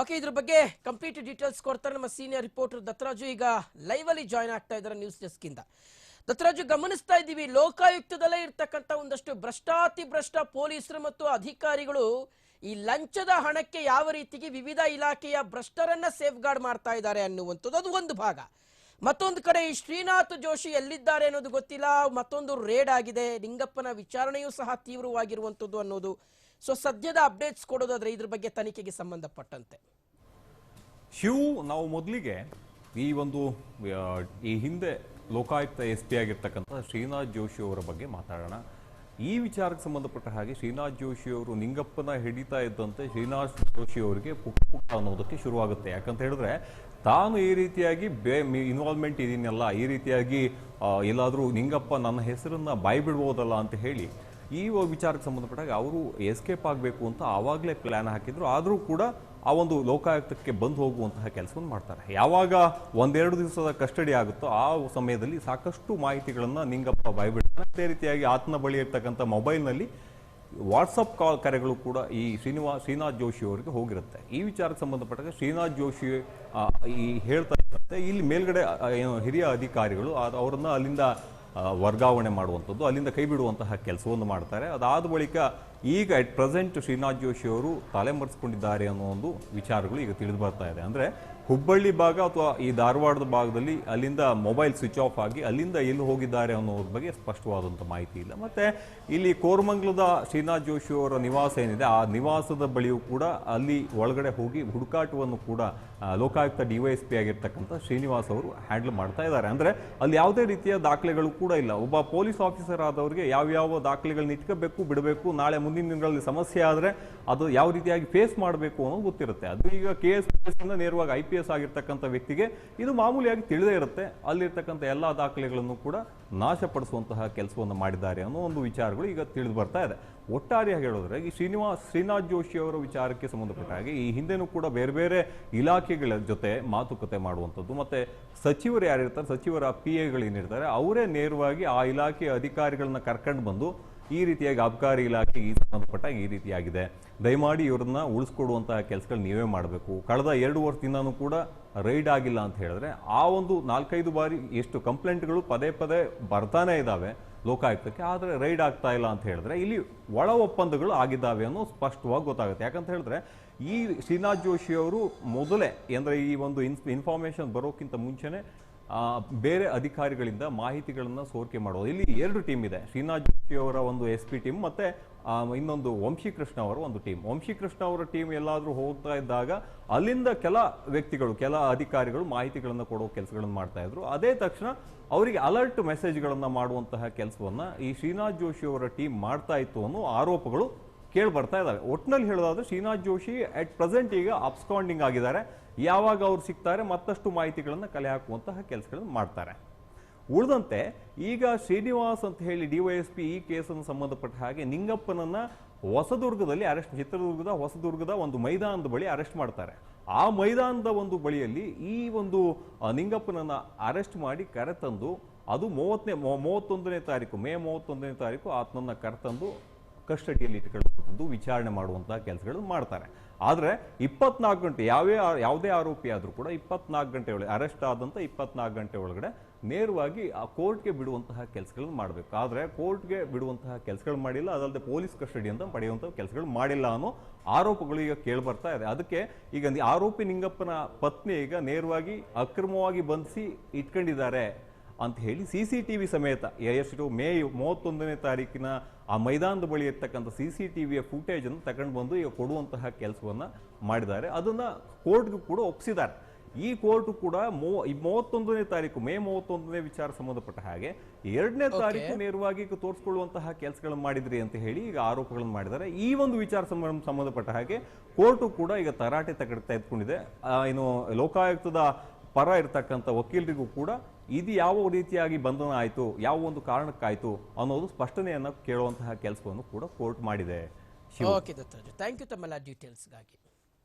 Okay ಇದ್ರ ಬಗ್ಗೆ complete details ಕೊಡ್ತಾರೆ ನಮ್ಮ ಸೀನಿಯರ್ ರಿಪೋರ್ಟರ್ ದತ್ತರಾಜು. ಈಗ ಲೈವ್ ಅಲ್ಲಿ ಜಾಯ್ನ್ ಆಗ್ತಾ ಇದ್ದಾರೆ ನ್ಯೂಸ್ ಡೆಸ್ಕ್ ಇಂದ. ದತ್ತರಾಜು, ಗಮನಿಸ್ತಾ ಇದ್ದೀವಿ, ಲೋಕಾಯುಕ್ತದಲ್ಲೇ ಇರ್ತಕ್ಕಂಥ ಒಂದಷ್ಟು ಭ್ರಷ್ಟಾತಿ ಭ್ರಷ್ಟ ಪೊಲೀಸರು ಮತ್ತು ಅಧಿಕಾರಿಗಳು ಈ ಲಂಚದ ಹಣಕ್ಕೆ ಯಾವ ರೀತಿಗೆ ವಿವಿಧ ಇಲಾಖೆಯ ಭ್ರಷ್ಟರನ್ನ ಸೇಫ್ ಗಾರ್ಡ್ ಮಾಡ್ತಾ ಇದ್ದಾರೆ ಅನ್ನುವಂಥದ್ದು. ಅದು ಒಂದು ಭಾಗ. ಮತ್ತೊಂದು ಕಡೆ ಈ ಶ್ರೀನಾಥ್ ಜೋಶಿ ಎಲ್ಲಿದ್ದಾರೆ ಅನ್ನೋದು ಗೊತ್ತಿಲ್ಲ. ಮತ್ತೊಂದು ರೇಡ್ ಆಗಿದೆ. ಲಿಂಗಪ್ಪನ ವಿಚಾರಣೆಯೂ ಸಹ ತೀವ್ರವಾಗಿರುವಂಥದ್ದು ಅನ್ನೋದು ಸೊ ಸದ್ಯದ ಅಪ್ಡೇಟ್ಸ್ ಕೊಡೋದಾದ್ರೆ ಇದ್ರ ಬಗ್ಗೆ ತನಿಖೆಗೆ ಸಂಬಂಧಪಟ್ಟಂತೆ. ಶಿವ್ ನಾವು ಮೊದಲಿಗೆ ಈ ಒಂದು ಈ ಹಿಂದೆ ಲೋಕಾಯುಕ್ತ ಎಸ್ ಪಿ ಆಗಿರ್ತಕ್ಕಂಥ ಶ್ರೀನಾಥ್ ಜೋಶಿ ಅವರ ಬಗ್ಗೆ ಮಾತಾಡೋಣ. ಈ ವಿಚಾರಕ್ಕೆ ಸಂಬಂಧಪಟ್ಟ ಹಾಗೆ ಶ್ರೀನಾಥ್ ಜೋಶಿ ಅವರು ನಿಂಗಪ್ಪನ ಹಿಡಿತಾ ಇದ್ದಂತೆ ಶ್ರೀನಾಥ್ ಜೋಶಿ ಅವರಿಗೆ ಪುಕ್ ಪುಕ್ಕ ಅನ್ನೋದಕ್ಕೆ ಶುರುವಾಗುತ್ತೆ. ಯಾಕಂತ ಹೇಳಿದ್ರೆ, ತಾನು ಈ ರೀತಿಯಾಗಿ ಬೇ ಇನ್ವಾಲ್ವ್ಮೆಂಟ್ ಇದೀನಲ್ಲ, ಈ ರೀತಿಯಾಗಿ ಎಲ್ಲಾದರೂ ನಿಂಗಪ್ಪ ನನ್ನ ಹೆಸರನ್ನು ಬಾಯ್ಬಿಡ್ಬೋದಲ್ಲ ಅಂತ ಹೇಳಿ ಈ ವಿಚಾರಕ್ಕೆ ಸಂಬಂಧಪಟ್ಟಾಗ ಅವರು ಎಸ್ಕೇಪ್ ಆಗಬೇಕು ಅಂತ ಆವಾಗಲೇ ಪ್ಲ್ಯಾನ್ ಹಾಕಿದ್ರು. ಆದರೂ ಕೂಡ ಆ ಒಂದು ಲೋಕಾಯುಕ್ತಕ್ಕೆ ಬಂದು ಹೋಗುವಂತಹ ಕೆಲಸವನ್ನು ಮಾಡ್ತಾರೆ. ಯಾವಾಗ ಒಂದೆರಡು ದಿವಸದ ಕಸ್ಟಡಿ ಆಗುತ್ತೋ ಆ ಸಮಯದಲ್ಲಿ ಸಾಕಷ್ಟು ಮಾಹಿತಿಗಳನ್ನು ನಿಂಗಪ್ಪ ಬಾಯ್ಬಿಡ್ತಾರೆ ಅದೇ ರೀತಿಯಾಗಿ ಆತನ ಬಳಿ ಇರ್ತಕ್ಕಂಥ ಮೊಬೈಲ್ನಲ್ಲಿ ವಾಟ್ಸಪ್ ಕಾಲ್ ಕರೆಗಳು ಕೂಡ ಈ ಶ್ರೀನಿವಾ, ಶ್ರೀನಾಥ್ ಜೋಶಿ ಅವರಿಗೆ ಹೋಗಿರುತ್ತೆ. ಈ ವಿಚಾರಕ್ಕೆ ಸಂಬಂಧಪಟ್ಟಾಗ ಶ್ರೀನಾಥ್ ಜೋಶಿ ಈ ಹೇಳ್ತಾ ಇರುತ್ತೆ ಇಲ್ಲಿ ಮೇಲ್ಗಡೆ ಏನು ಹಿರಿಯ ಅಧಿಕಾರಿಗಳು ಅವರನ್ನು ಅಲ್ಲಿಂದ ವರ್ಗಾವಣೆ ಮಾಡುವಂಥದ್ದು ಅಲ್ಲಿಂದ ಕೈ ಬಿಡುವಂತಹ ಕೆಲಸವನ್ನು ಮಾಡ್ತಾರೆ. ಅದಾದ ಬಳಿಕ ಈಗ ಅಟ್ ಪ್ರೆಸೆಂಟ್ ಶ್ರೀನಾಥ್ ಜೋಶಿ ಅವರು ತಲೆಮರೆಸ್ಕೊಂಡಿದ್ದಾರೆ ಅನ್ನೋ ಒಂದು ವಿಚಾರಗಳು ಈಗ ತಿಳಿದು ಬರ್ತಾ ಇದೆ. ಅಂದರೆ ಹುಬ್ಬಳ್ಳಿ ಭಾಗ ಅಥವಾ ಈ ಧಾರವಾಡದ ಭಾಗದಲ್ಲಿ ಅಲ್ಲಿಂದ ಮೊಬೈಲ್ ಸ್ವಿಚ್ ಆಫ್ ಆಗಿ ಅಲ್ಲಿಂದ ಎಲ್ಲಿ ಹೋಗಿದ್ದಾರೆ ಅನ್ನೋದ್ರ ಬಗ್ಗೆ ಸ್ಪಷ್ಟವಾದಂಥ ಮಾಹಿತಿ ಇಲ್ಲ. ಮತ್ತೆ ಇಲ್ಲಿ ಕೋರಮಂಗಲದ ಶ್ರೀನಾಥ್ ಜೋಶಿ ಅವರ ನಿವಾಸ ಏನಿದೆ, ಆ ನಿವಾಸದ ಬಳಿಯೂ ಕೂಡ ಅಲ್ಲಿ ಒಳಗಡೆ ಹೋಗಿ ಹುಡುಕಾಟವನ್ನು ಕೂಡ ಲೋಕಾಯುಕ್ತ ಡಿವೈಎಸ್ಪಿ ಆಗಿರ್ತಕ್ಕಂಥ ಶ್ರೀನಿವಾಸ್ ಅವರು ಹ್ಯಾಂಡಲ್ ಮಾಡ್ತಾ ಇದ್ದಾರೆ. ಅಂದರೆ ಅಲ್ಲಿ ಯಾವುದೇ ರೀತಿಯ ದಾಖಲೆಗಳು ಕೂಡ ಇಲ್ಲ. ಒಬ್ಬ ಪೊಲೀಸ್ ಆಫೀಸರ್ ಆದವರಿಗೆ ಯಾವ್ಯಾವ ದಾಖಲೆಗಳನ್ನ ಇಟ್ಕೋಬೇಕು, ಬಿಡಬೇಕು, ನಾಳೆ ಮುಂದಿನ ದಿನಗಳಲ್ಲಿ ಸಮಸ್ಯೆ ಆದರೆ ಅದು ಯಾವ ರೀತಿಯಾಗಿ ಫೇಸ್ ಮಾಡಬೇಕು ಅನ್ನೋದು ಗೊತ್ತಿರುತ್ತೆ. ಅದು ಈಗ ಕೆ ಎಸ್ ಇಂದ ನೇರವಾಗಿ ಐ ಪಿ ಎಸ್ ಆಗಿರ್ತಕ್ಕಂಥ ವ್ಯಕ್ತಿಗೆ ಇದು ಮಾಮೂಲಿಯಾಗಿ ತಿಳಿದೇ ಇರುತ್ತೆ. ಅಲ್ಲಿರ್ತಕ್ಕಂಥ ಎಲ್ಲ ದಾಖಲೆಗಳನ್ನು ಕೂಡ ನಾಶಪಡಿಸುವಂತಹ ಕೆಲಸವನ್ನು ಮಾಡಿದ್ದಾರೆ ಅನ್ನೋ ಒಂದು ವಿಚಾರಗಳು ಈಗ ತಿಳಿದು ಬರ್ತಾ ಇದೆ. ಒಟ್ಟಾರೆಯಾಗಿ ಹೇಳಿದ್ರೆ ಈ ಶ್ರೀನಿವಾಸ್ ಶ್ರೀನಾಥ್ ಜೋಶಿ ಅವರ ವಿಚಾರಕ್ಕೆ ಸಂಬಂಧಪಟ್ಟ ಹಾಗೆ ಈ ಹಿಂದೆನೂ ಕೂಡ ಬೇರೆ ಬೇರೆ ಇಲಾಖೆಗಳ ಜೊತೆ ಮಾತುಕತೆ ಮಾಡುವಂಥದ್ದು. ಮತ್ತೆ ಸಚಿವರು ಯಾರಿರ್ತಾರೆ, ಸಚಿವರ ಪಿ ಎಗಳೇನಿರ್ತಾರೆ ಅವರೇ ನೇರವಾಗಿ ಆ ಇಲಾಖೆಯ ಅಧಿಕಾರಿಗಳನ್ನ ಕರ್ಕೊಂಡು ಬಂದು ಈ ರೀತಿಯಾಗಿ ಅಬಕಾರಿ ಇಲಾಖೆ ಈ ಸಂಬಂಧಪಟ್ಟ ಈ ರೀತಿಯಾಗಿದೆ. ದಯಮಾಡಿ ಇವ್ರನ್ನ ಉಳಿಸ್ಕೊಡುವಂತಹ ಕೆಲಸಗಳು ನೀವೇ ಮಾಡಬೇಕು. ಕಳೆದ ಎರಡು ವರ್ಷದಿಂದನೂ ಕೂಡ ರೈಡ್ ಆಗಿಲ್ಲ ಅಂತ ಹೇಳಿದ್ರೆ ಆ ಒಂದು ನಾಲ್ಕೈದು ಬಾರಿ ಎಷ್ಟು ಕಂಪ್ಲೇಂಟ್ಗಳು ಪದೇ ಪದೇ ಬರ್ತಾನೆ ಇದ್ದಾವೆ ಲೋಕಾಯುಕ್ತಕ್ಕೆ, ಆದರೆ ರೈಡ್ ಆಗ್ತಾ ಇಲ್ಲ ಅಂತ ಹೇಳಿದ್ರೆ ಇಲ್ಲಿ ಒಳ ಒಪ್ಪಂದಗಳು ಆಗಿದ್ದಾವೆ ಅನ್ನೋ ಸ್ಪಷ್ಟವಾಗಿ ಗೊತ್ತಾಗುತ್ತೆ. ಯಾಕಂತ ಹೇಳಿದ್ರೆ ಈ ಶ್ರೀನಾಥ್ ಜೋಶಿ ಅವರು ಮೊದಲೇ, ಅಂದರೆ ಈ ಒಂದು ಇನ್ಸ್, ಇನ್ಫಾರ್ಮೇಷನ್ ಬರೋಕ್ಕಿಂತ ಮುಂಚೆನೆ ಬೇರೆ ಅಧಿಕಾರಿಗಳಿಂದ ಮಾಹಿತಿಗಳನ್ನು ಸೋರಿಕೆ ಮಾಡೋದು. ಇಲ್ಲಿ ಎರಡು ಟೀಮ್ ಇದೆ. ಶ್ರೀನಾಥ್ ಅವರ ಒಂದು ಎಸ್ ಪಿ ಟೀಮ್, ಮತ್ತೆ ಇನ್ನೊಂದು ವಂಶೀಕೃಷ್ಣ ಅವರ ಒಂದು ಟೀಮ್. ವಂಶೀಕೃಷ್ಣ ಅವರ ಟೀಮ್ ಎಲ್ಲಾದರೂ ಹೋಗ್ತಾ ಇದ್ದಾಗ ಅಲ್ಲಿಂದ ಕೆಲ ವ್ಯಕ್ತಿಗಳು, ಕೆಲ ಅಧಿಕಾರಿಗಳು ಮಾಹಿತಿಗಳನ್ನು ಕೊಡೋ ಕೆಲಸಗಳನ್ನು ಮಾಡ್ತಾ ಇದ್ರು. ಅದೇ ತಕ್ಷಣ ಅವರಿಗೆ ಅಲರ್ಟ್ ಮೆಸೇಜ್ಗಳನ್ನು ಮಾಡುವಂತಹ ಕೆಲಸವನ್ನು ಈ ಶ್ರೀನಾಥ್ ಜೋಶಿ ಅವರ ಟೀಮ್ ಮಾಡ್ತಾ ಇತ್ತು ಅನ್ನೋ ಆರೋಪಗಳು ಕೇಳಿ ಬರ್ತಾ ಇದ್ದಾವೆ. ಒಟ್ಟಿನಲ್ಲಿ ಹೇಳೋದಾದ್ರೆ ಶ್ರೀನಾಥ್ ಜೋಶಿ ಅಟ್ ಪ್ರೆಸೆಂಟ್ ಈಗ ಅಪ್ಸ್ಕಾಂಡಿಂಗ್ ಆಗಿದ್ದಾರೆ. ಯಾವಾಗ ಅವ್ರು ಸಿಗ್ತಾರೆ ಮತ್ತಷ್ಟು ಮಾಹಿತಿಗಳನ್ನು ಕಲೆ ಹಾಕುವಂತಹ ಕೆಲಸಗಳನ್ನು ಮಾಡ್ತಾರೆ. ಉಳಿದಂತೆ ಈಗ ಶ್ರೀನಿವಾಸ್ ಅಂತ ಹೇಳಿ ಡಿವೈಎಸ್ಪಿ ಈ ಕೇಸನ್ನು ಸಂಬಂಧಪಟ್ಟ ಹಾಗೆ ನಿಂಗಪ್ಪನನ್ನ ಹೊಸದುರ್ಗದಲ್ಲಿ ಅರೆಸ್ಟ್, ಚಿತ್ರದುರ್ಗದ ಹೊಸದುರ್ಗದ ಒಂದು ಮೈದಾನದ ಬಳಿ ಅರೆಸ್ಟ್ ಮಾಡ್ತಾರೆ. ಆ ಮೈದಾನದ ಒಂದು ಬಳಿಯಲ್ಲಿ ಈ ಒಂದು ನಿಂಗಪ್ಪನನ್ನು ಅರೆಸ್ಟ್ ಮಾಡಿ ಕರೆತಂದು ಅದು ಮೂವತ್ತನೇ ಮೂವತ್ತೊಂದನೇ ತಾರೀಕು, ಮೇ ಮೂವತ್ತೊಂದನೇ ತಾರೀಕು ಆತನನ್ನ ಕರೆತಂದು ಕಸ್ಟಡಿಯಲ್ಲಿ ಇಟ್ಕೊಳ್ಳುವಂಥದ್ದು, ವಿಚಾರಣೆ ಮಾಡುವಂಥ ಕೆಲಸಗಳನ್ನು ಮಾಡ್ತಾರೆ. ಆದರೆ ಇಪ್ಪತ್ನಾಲ್ಕು ಗಂಟೆ, ಯಾವೇ ಆ- ಯಾವುದೇ ಆರೋಪಿ ಆದರೂ ಕೂಡ ಇಪ್ಪತ್ನಾಲ್ಕು ಗಂಟೆ ಒಳಗೆ, ಅರೆಸ್ಟ್ ಆದಂಥ ಇಪ್ಪತ್ನಾಲ್ಕು ಗಂಟೆ ಒಳಗಡೆ ನೇರವಾಗಿ ಆ ಕೋರ್ಟ್ಗೆ ಬಿಡುವಂತಹ ಕೆಲಸಗಳನ್ನು ಮಾಡಬೇಕು. ಆದರೆ ಕೋರ್ಟ್ಗೆ ಬಿಡುವಂತಹ ಕೆಲಸಗಳು ಮಾಡಿಲ್ಲ ಅದಲ್ಲದೆ ಪೊಲೀಸ್ ಕಸ್ಟಡಿ ಅಂತ ಪಡೆಯುವಂಥ ಕೆಲಸಗಳು ಮಾಡಿಲ್ಲ ಅನ್ನೋ ಆರೋಪಗಳು ಈಗ ಕೇಳಿಬರ್ತಾ ಇದೆ. ಅದಕ್ಕೆ ಈಗ ಆರೋಪಿ ನಿಂಗಪ್ಪನ ಪತ್ನಿ ಈಗ ನೇರವಾಗಿ ಅಕ್ರಮವಾಗಿ ಬಂಧಿಸಿ ಇಟ್ಕೊಂಡಿದ್ದಾರೆ ಅಂತ ಹೇಳಿ ಸಿ ಸಿ ಟಿ ವಿ ಸಮೇತ ಎಷ್ಟು ಮೇ ಮೂವತ್ತೊಂದನೇ ತಾರೀಕಿನ ಆ ಮೈದಾನದ ಬಳಿ ಇರ್ತಕ್ಕಂಥ ಸಿ ಸಿ ಟಿ ವಿಯ ಫುಟೇಜನ್ನು ತಗೊಂಡು ಬಂದು ಈಗ ಕೊಡುವಂತಹ ಕೆಲಸವನ್ನು ಮಾಡಿದ್ದಾರೆ. ಅದನ್ನು ಕೋರ್ಟ್ಗೂ ಕೂಡ ಒಪ್ಪಿಸಿದ್ದಾರೆ ಈ ಕೋರ್ಟ್ ಕೂಡ ಮೂವತ್ತೊಂದನೇ ತಾರೀಕು ಮೇ ಮೂವತ್ತೊಂದನೇ ವಿಚಾರ ಸಂಬಂಧಪಟ್ಟ ಹಾಗೆ ಎರಡನೇ ತಾರೀಕು ನೇರವಾಗಿ ತೋರಿಸಿಕೊಳ್ಳುವಂತಹ ಕೆಲಸಗಳನ್ನು ಮಾಡಿದ್ರಿ ಅಂತ ಹೇಳಿ ಈಗ ಆರೋಪಗಳನ್ನು ಮಾಡಿದ್ದಾರೆ. ಈ ಒಂದು ವಿಚಾರ ಸಂಬಂಧ ಸಂಬಂಧಪಟ್ಟ ಹಾಗೆ ಕೋರ್ಟು ಕೂಡ ಈಗ ತರಾಟೆ ತಗಡ್ ತೆಗೆದುಕೊಂಡಿದೆ ಏನು ಲೋಕಾಯುಕ್ತದ ಪರ ಇರತಕ್ಕಂಥ ವಕೀಲರಿಗೂ ಕೂಡ ಇದು ಯಾವ ರೀತಿಯಾಗಿ ಬಂಧನ ಆಯಿತು ಯಾವ ಒಂದು ಕಾರಣಕ್ಕಾಯಿತು ಅನ್ನೋದು ಸ್ಪಷ್ಟನೆಯನ್ನು ಕೇಳುವಂತಹ ಕೆಲಸವನ್ನು ಕೂಡ ಕೋರ್ಟ್ ಮಾಡಿದೆ. ಓಕೆ ದತ್ತರಾಜು ಥ್ಯಾಂಕ್ ಯು ತಮ್ಮೆಲ್ಲ ಡೀಟೇಲ್ಸ್ಗಾಗಿ